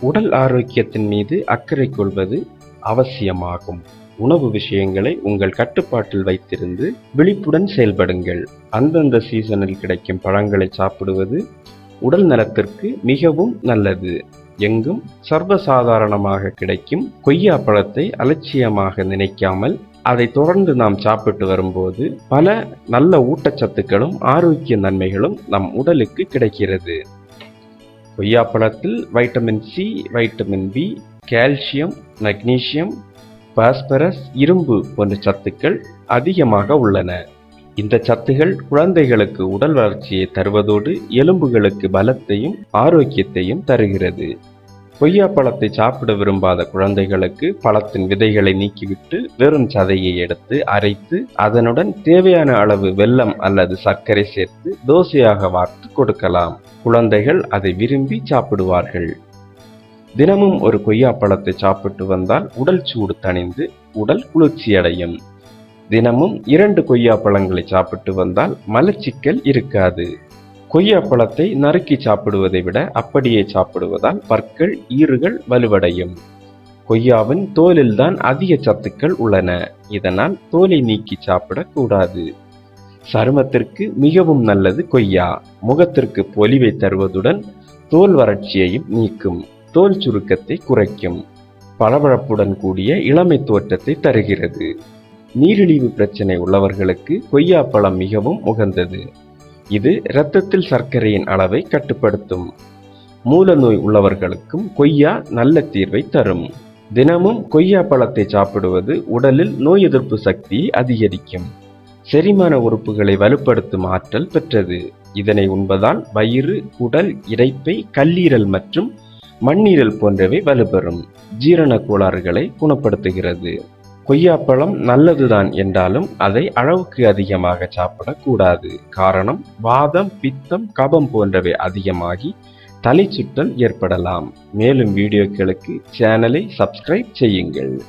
உடல் ஆரோக்கியத்தின் மீது அக்கறை கொள்வது அவசியமாகும். உணவு விஷயங்களை உங்கள் கட்டுப்பாட்டில் வைத்திருந்து விழிப்புடன் செயல்படுங்கள். அந்தந்த சீசனில் கிடைக்கும் பழங்களை சாப்பிடுவது உடல் நலத்திற்கு மிகவும் நல்லது. எங்கும் சர்வசாதாரணமாக கிடைக்கும் கொய்யா பழத்தை அலட்சியமாக நினைக்காமல் அதை தொடர்ந்து நாம் சாப்பிட்டு வரும்போது பல நல்ல ஊட்டச்சத்துக்களும் ஆரோக்கிய நன்மைகளும் நம் உடலுக்கு கிடைக்கிறது. கொய்யாப்பழத்தில் vitamin C vitamin B calcium magnesium phosphorus இரும்பு போன்ற சத்துக்கள் அதிகமாக உள்ளன. இந்த சத்துகள் குழந்தைகளுக்கு உடல் வளர்ச்சியை தருவதோடு எலும்புகளுக்கு பலத்தையும் ஆரோக்கியத்தையும் தருகிறது. கொய்யா பழத்தை சாப்பிட விரும்பாத குழந்தைகளுக்கு பழத்தின் விதைகளை நீக்கிவிட்டு வெறும் சதையை எடுத்து அரைத்து அதனுடன் தேவையான அளவு வெல்லம் அல்லது சர்க்கரை சேர்த்து தோசையாக வார்த்து கொடுக்கலாம். குழந்தைகள் அதை விரும்பி சாப்பிடுவார்கள். தினமும் ஒரு கொய்யா பழத்தை சாப்பிட்டு வந்தால் உடல் சூடு தணிந்து உடல் குளிர்ச்சியடையும் தினமும் இரண்டு கொய்யா பழங்களை சாப்பிட்டு வந்தால் மலச்சிக்கல் இருக்காது. கொய்யா பழத்தை நறுக்கி சாப்பிடுவதை விட அப்படியே சாப்பிடுவதால் பற்கள் ஈறுகள் வலுவடையும். கொய்யாவின் தோலில்தான் அதிக சத்துக்கள் உள்ளன. இதனால் தோலை நீக்கி சாப்பிடக்கூடாது. சருமத்திற்கு மிகவும் நல்லது கொய்யா. முகத்திற்கு பொலிவை தருவதுடன் தோல் வறட்சியையும் நீக்கும். தோல் சுருக்கத்தை குறைக்கும். பளபளப்புடன் கூடிய இளமை தோற்றத்தை தருகிறது. நீரிழிவு பிரச்சனை உள்ளவர்களுக்கு கொய்யா பழம் மிகவும் உகந்தது. இது இரத்தத்தில் சர்க்கரையின் அளவை கட்டுப்படுத்தும். மூல நோய் உள்ளவர்களுக்கும் கொய்யா நல்ல தீர்வை தரும். தினமும் கொய்யா பழத்தை சாப்பிடுவது உடலில் நோய் எதிர்ப்பு சக்தியை அதிகரிக்கும். செரிமான உறுப்புகளை வலுப்படுத்தும் ஆற்றல் பெற்றது. இதனை உண்பதால் வயிறு குடல் இறைப்பை கல்லீரல் மற்றும் மண்ணீரல் போன்றவை வலுப்பெறும். ஜீரண கோளாறுகளை குணப்படுத்துகிறது. கொய்யாப்பழம் நல்லதுதான் என்றாலும் அதை அளவுக்கு அதிகமாக சாப்பிடக்கூடாது. காரணம் வாதம் பித்தம் கபம் போன்றவை அதிகமாகி தலை சுற்றல் ஏற்படலாம். மேலும் வீடியோக்களுக்கு சேனலை சப்ஸ்கிரைப் செய்யுங்கள்.